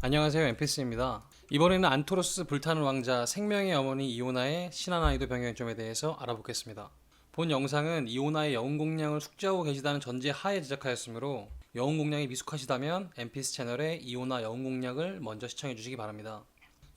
안녕하세요 엠피스입니다. 이번에는 안토로스 불타는 왕자 생명의 어머니 이오나의 신한아이도 변경점에 대해서 알아보겠습니다. 본 영상은 이오나의 영웅 공략을 숙지하고 계시다는 전제 하에 제작하였으므로 영웅 공략이 미숙하시다면 엠피스 채널의 이오나 영웅 공략을 먼저 시청해 주시기 바랍니다.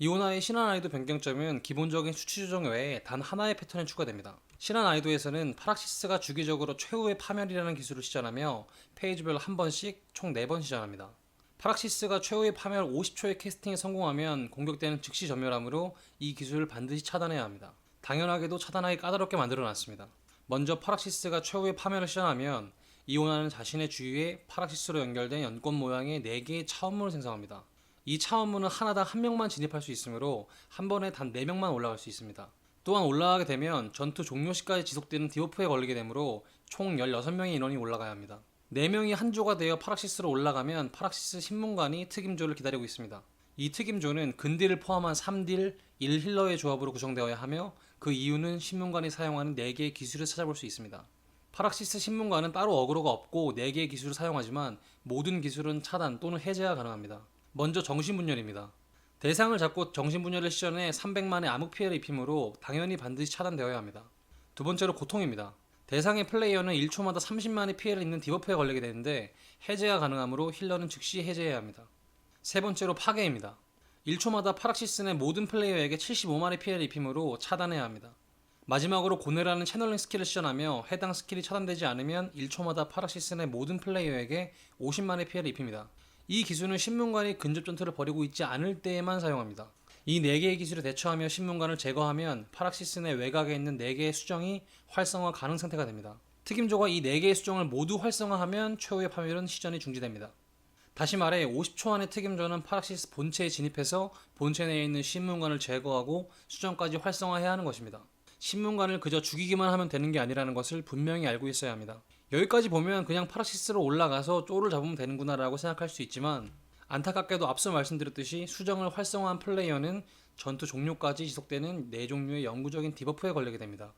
이오나의 신한 아이도 변경점은 기본적인 수치 조정 외에 단 하나의 패턴이 추가됩니다. 신한 아이도에서는 파락시스가 주기적으로 최후의 파멸이라는 기술을 시전하며 페이지별로 한 번씩 총 4번 시전합니다. 파락시스가 최후의 파멸 50초의 캐스팅에 성공하면 공격되는 즉시 전멸하므로 이 기술을 반드시 차단해야 합니다. 당연하게도 차단하기 까다롭게 만들어 놨습니다. 먼저 파락시스가 최후의 파멸을 시전하면 이오나는 자신의 주위에 파락시스로 연결된 연꽃 모양의 4개의 차원문을 생성합니다. 이 차원문은 하나당 한 명만 진입할 수 있으므로 한 번에 단 4명만 올라갈 수 있습니다. 또한 올라가게 되면 전투 종료 시까지 지속되는 디버프에 걸리게 되므로 총 16명의 인원이 올라가야 합니다. 4명이 한 조가 되어 파락시스로 올라가면 파락시스 신문관이 특임조를 기다리고 있습니다. 이 특임조는 근딜을 포함한 3딜, 1힐러의 조합으로 구성되어야 하며 그 이유는 신문관이 사용하는 4개의 기술을 찾아볼 수 있습니다. 파락시스 신문관은 따로 어그로가 없고 4개의 기술을 사용하지만 모든 기술은 차단 또는 해제가 가능합니다. 먼저 정신분열입니다. 대상을 잡고 정신분열을 시전해 300만의 암흑 피해를 입히므로 당연히 반드시 차단되어야 합니다. 두 번째로 고통입니다. 대상의 플레이어는 1초마다 30만의 피해를 입는 디버프에 걸리게 되는데 해제가 가능하므로 힐러는 즉시 해제해야 합니다. 세 번째로 파괴입니다. 1초마다 파락시스 내 모든 플레이어에게 75만의 피해를 입히므로 차단해야 합니다. 마지막으로 고뇌라는 채널링 스킬을 시전하며 해당 스킬이 차단되지 않으면 1초마다 파락시스 내 모든 플레이어에게 50만의 피해를 입힙니다. 이 기술은 신문관이 근접 전투를 벌이고 있지 않을 때에만 사용합니다. 이 4개의 기술에 대처하며 신문관을 제거하면 파락시스 내 외곽에 있는 4개의 수정이 활성화 가능 상태가 됩니다. 특임조가 이 4개의 수정을 모두 활성화하면 최후의 파멸은 시전이 중지됩니다. 다시 말해 50초 안에 특임조는 파락시스 본체에 진입해서 본체 내에 있는 신문관을 제거하고 수정까지 활성화해야 하는 것입니다. 신문관을 그저 죽이기만 하면 되는 게 아니라는 것을 분명히 알고 있어야 합니다. 여기까지 보면 그냥 파락시스로 올라가서 쪼를 잡으면 되는구나라고 생각할 수 있지만 안타깝게도 앞서 말씀드렸듯이 수정을 활성화한 플레이어는 전투 종료까지 지속되는 4종류의 영구적인 디버프에 걸리게 됩니다.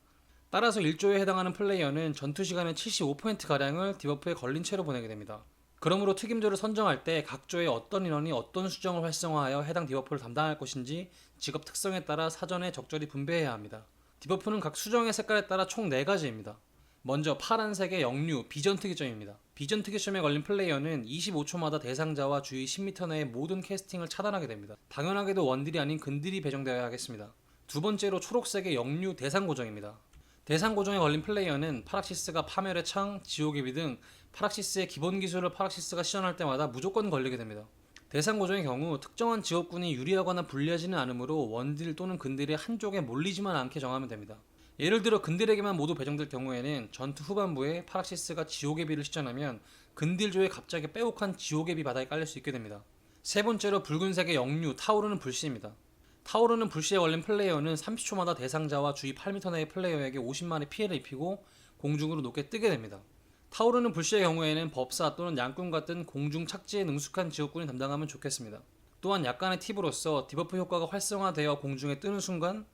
따라서 1조에 해당하는 플레이어는 전투 시간의 75%가량을 디버프에 걸린 채로 보내게 됩니다. 그러므로 특임조를 선정할 때 각 조의 어떤 인원이 어떤 수정을 활성화하여 해당 디버프를 담당할 것인지 직업 특성에 따라 사전에 적절히 분배해야 합니다. 디버프는 각 수정의 색깔에 따라 총 4가지입니다. 먼저 파란색의 영류 비전 특이점입니다. 비전 특이점에 걸린 플레이어는 25초마다 대상자와 주위 10m 내의 모든 캐스팅을 차단하게 됩니다. 당연하게도 원딜이 아닌 근딜이 배정되어야 하겠습니다. 두 번째로 초록색의 영류 대상 고정입니다. 대상 고정에 걸린 플레이어는 파락시스가 파멸의 창, 지옥의 비 등 파락시스의 기본 기술을 파락시스가 시전할 때마다 무조건 걸리게 됩니다. 대상 고정의 경우 특정한 지역군이 유리하거나 불리하지는 않으므로 원딜 또는 근딜의 한쪽에 몰리지만 않게 정하면 됩니다. 예를 들어 근딜에게만 모두 배정될 경우에는 전투 후반부에 파락시스가 지옥의 비를 시전하면 근딜조에 갑자기 빼곡한 지옥의 비 바닥에 깔릴 수 있게 됩니다. 세 번째로 붉은색의 영류 타오르는 불씨입니다. 타오르는 불씨에 걸린 플레이어는 30초마다 대상자와 주위 8m 내의 플레이어에게 50만의 피해를 입히고 공중으로 높게 뜨게 됩니다. 타오르는 불씨의 경우에는 법사 또는 양꾼 같은 공중 착지에 능숙한 지옥군이 담당하면 좋겠습니다. 또한 약간의 팁으로서 디버프 효과가 활성화되어 공중에 뜨는 순간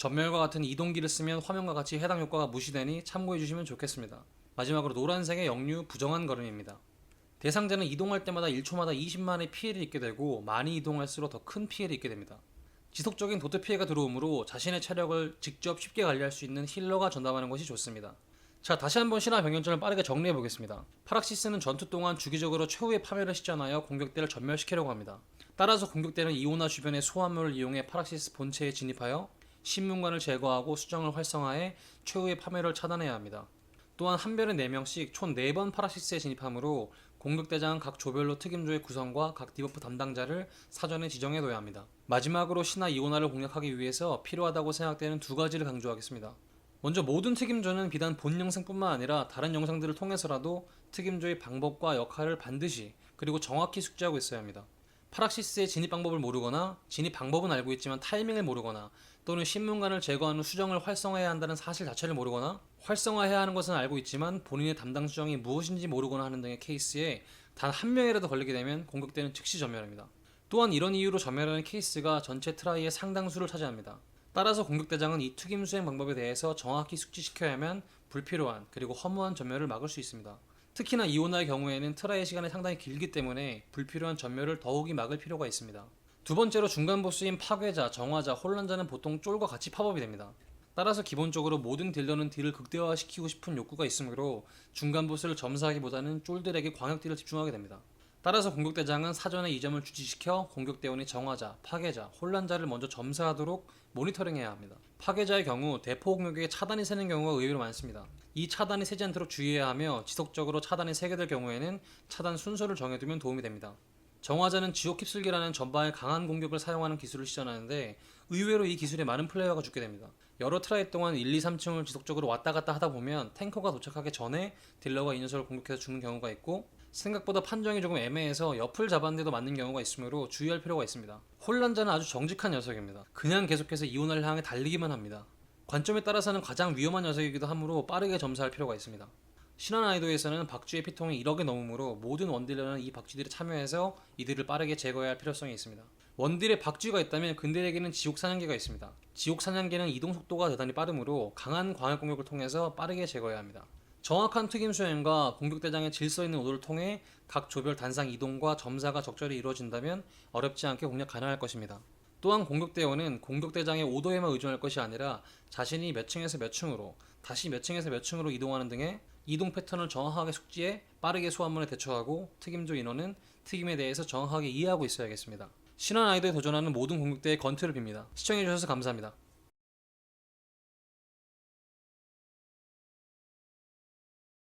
전멸과 같은 이동기를 쓰면 화면과 같이 해당 효과가 무시되니 참고해 주시면 좋겠습니다. 마지막으로 노란색의 역류 부정한 걸음입니다. 대상자는 이동할 때마다 1초마다 20만의 피해를 입게 되고 많이 이동할수록 더 큰 피해를 입게 됩니다. 지속적인 도트 피해가 들어오므로 자신의 체력을 직접 쉽게 관리할 수 있는 힐러가 전담하는 것이 좋습니다. 자 다시 한번 신화 변경점을 빠르게 정리해 보겠습니다. 파락시스는 전투 동안 주기적으로 최후의 파멸을 시전하여 공격대를 전멸시키려고 합니다. 따라서 공격대는 이오나 주변의 소환물을 이용해 파락시스 본체에 진입하여 신문관을 제거하고 수정을 활성화해 최후의 파멸을 차단해야 합니다. 또한 한 별에 4명씩 총 4번 파라시스에 진입하므로 공격대장은 각 조별로 특임조의 구성과 각 디버프 담당자를 사전에 지정해둬야 합니다. 마지막으로 신화 이오나를 공략하기 위해서 필요하다고 생각되는 두 가지를 강조하겠습니다. 먼저 모든 특임조는 비단 본 영상뿐만 아니라 다른 영상들을 통해서라도 특임조의 방법과 역할을 반드시 그리고 정확히 숙지하고 있어야 합니다. 파락시스의 진입 방법을 모르거나 진입 방법은 알고 있지만 타이밍을 모르거나 또는 신문관을 제거한 후 수정을 활성화해야 한다는 사실 자체를 모르거나 활성화해야 하는 것은 알고 있지만 본인의 담당 수정이 무엇인지 모르거나 하는 등의 케이스에 단 한 명이라도 걸리게 되면 공격대는 즉시 전멸합니다. 또한 이런 이유로 전멸하는 케이스가 전체 트라이의 상당수를 차지합니다. 따라서 공격대장은 이 투김 수행 방법에 대해서 정확히 숙지시켜야만 불필요한 그리고 허무한 전멸을 막을 수 있습니다. 특히나 이오나의 경우에는 트라이의 시간이 상당히 길기 때문에 불필요한 전멸을 더욱이 막을 필요가 있습니다. 두 번째로 중간 보스인 파괴자, 정화자, 혼란자는 보통 쫄과 같이 팝업이 됩니다. 따라서 기본적으로 모든 딜러는 딜을 극대화시키고 싶은 욕구가 있으므로 중간 보스를 점사하기보다는 쫄들에게 광역 딜을 집중하게 됩니다. 따라서 공격대장은 사전에 이 점을 주지시켜 공격대원이 정화자, 파괴자, 혼란자를 먼저 점사하도록 모니터링해야 합니다. 파괴자의 경우 대포 공격에 차단이 새는 경우가 의외로 많습니다. 이 차단이 새지 않도록 주의해야 하며 지속적으로 차단이 새게 될 경우에는 차단 순서를 정해두면 도움이 됩니다. 정화자는 지옥 휩쓸기라는 전방의 강한 공격을 사용하는 기술을 시전하는데 의외로 이 기술에 많은 플레이어가 죽게 됩니다. 여러 트라이 동안 1, 2, 3층을 지속적으로 왔다 갔다 하다 보면 탱커가 도착하기 전에 딜러가 이 녀석을 공격해서 죽는 경우가 있고 생각보다 판정이 조금 애매해서 옆을 잡았는데도 맞는 경우가 있으므로 주의할 필요가 있습니다. 혼란자는 아주 정직한 녀석입니다. 그냥 계속해서 이온을 향해 달리기만 합니다. 관점에 따라서는 가장 위험한 녀석이기도 하므로 빠르게 점사할 필요가 있습니다. 신한 아이도에서는 박쥐의 피통이 1억이 넘으므로 모든 원딜러는 이 박쥐들이 참여해서 이들을 빠르게 제거해야 할 필요성이 있습니다. 원딜에 박쥐가 있다면 근딜에게는 지옥 사냥개가 있습니다. 지옥 사냥개는 이동 속도가 대단히 빠르므로 강한 광역 공격을 통해서 빠르게 제거해야 합니다. 정확한 투김 수행과 공격대장의 질서 있는 오도를 통해 각 조별 단상 이동과 점사가 적절히 이루어진다면 어렵지 않게 공략 가능할 것입니다. 또한 공격대원은 공격대장의 오도에만 의존할 것이 아니라 자신이 몇 층에서 몇 층으로 다시 몇 층에서 몇 층으로 이동하는 등의 이동 패턴을 정확하게 숙지해 빠르게 소환문에 대처하고 특임조 인원은 특임에 대해서 정확하게 이해하고 있어야겠습니다. 신한 아이도에 도전하는 모든 공격대의 건투를 빕니다. 시청해주셔서 감사합니다.